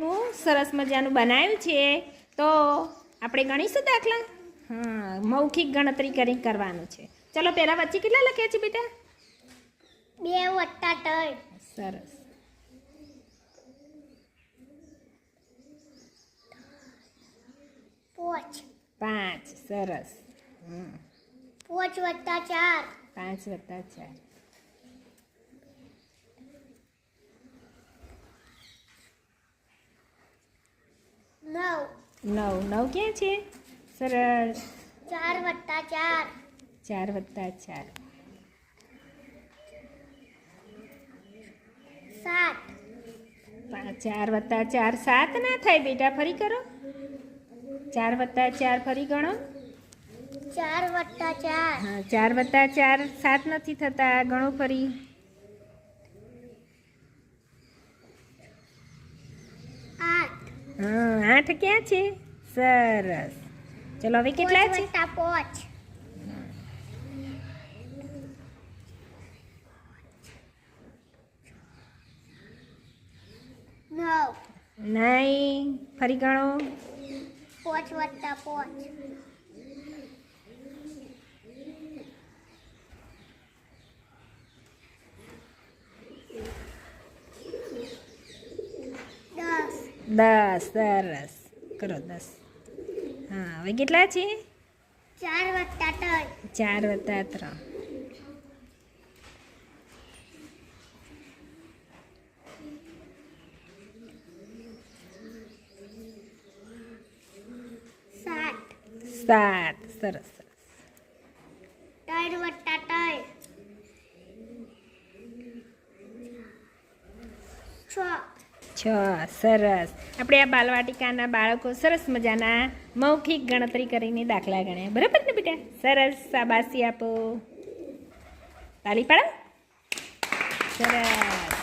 નું સરસ મજાનું બનાવ્યું છે. તો આપણે ગણીશું દાખલા? હા મૌખિક ગણતરી કરી કરવાનું છે. ચલો પહેલાં વચ્ચે કેટલા લખ્યા છે બેટા? બે વત્તા ત્રણ. સરસ. પોચ. પાંચ સરસ. પોચ વત્તા ચાર. પાંચ વત્તા ચાર. નવ. નવ. નવ ક્યાં છે? સરસ ચાર વત્તા ચાર. ચાર વત્તા ચાર. સાત. ચાર વત્તા ચાર. સાત ના થાય બેટા ફરી કરો. ચાર વત્તા ચાર ફરી ગણો. ચાર વત્તા ચાર. હા ચાર વત્તા ચાર સાત નથી થતા. ગણો ફરી આઠ હા આઠ ક્યાં છે? સરસ. ચલો હવે કેટલા છે? પોચ નહીં ફરી ગણો. પાંચ વત્તા પોચ. દસ સરસ કરો દસ. હા હવે કેટલા છે? ચાર વત્તા ત્રણ. ચાર વત્તા ત્રણ. સાત. સરસ. ત્રણ વત્તા ત્રણ. છ. છ. સરસ. આપણે આ બાલવાટિકાના બાળકો સરસ મજાના મૌખિક ગણતરી કરીને દાખલા ગણ્યા બરાબર ને બેટા? સરસ શાબાશી આપો. તાલી પાડો સરસ.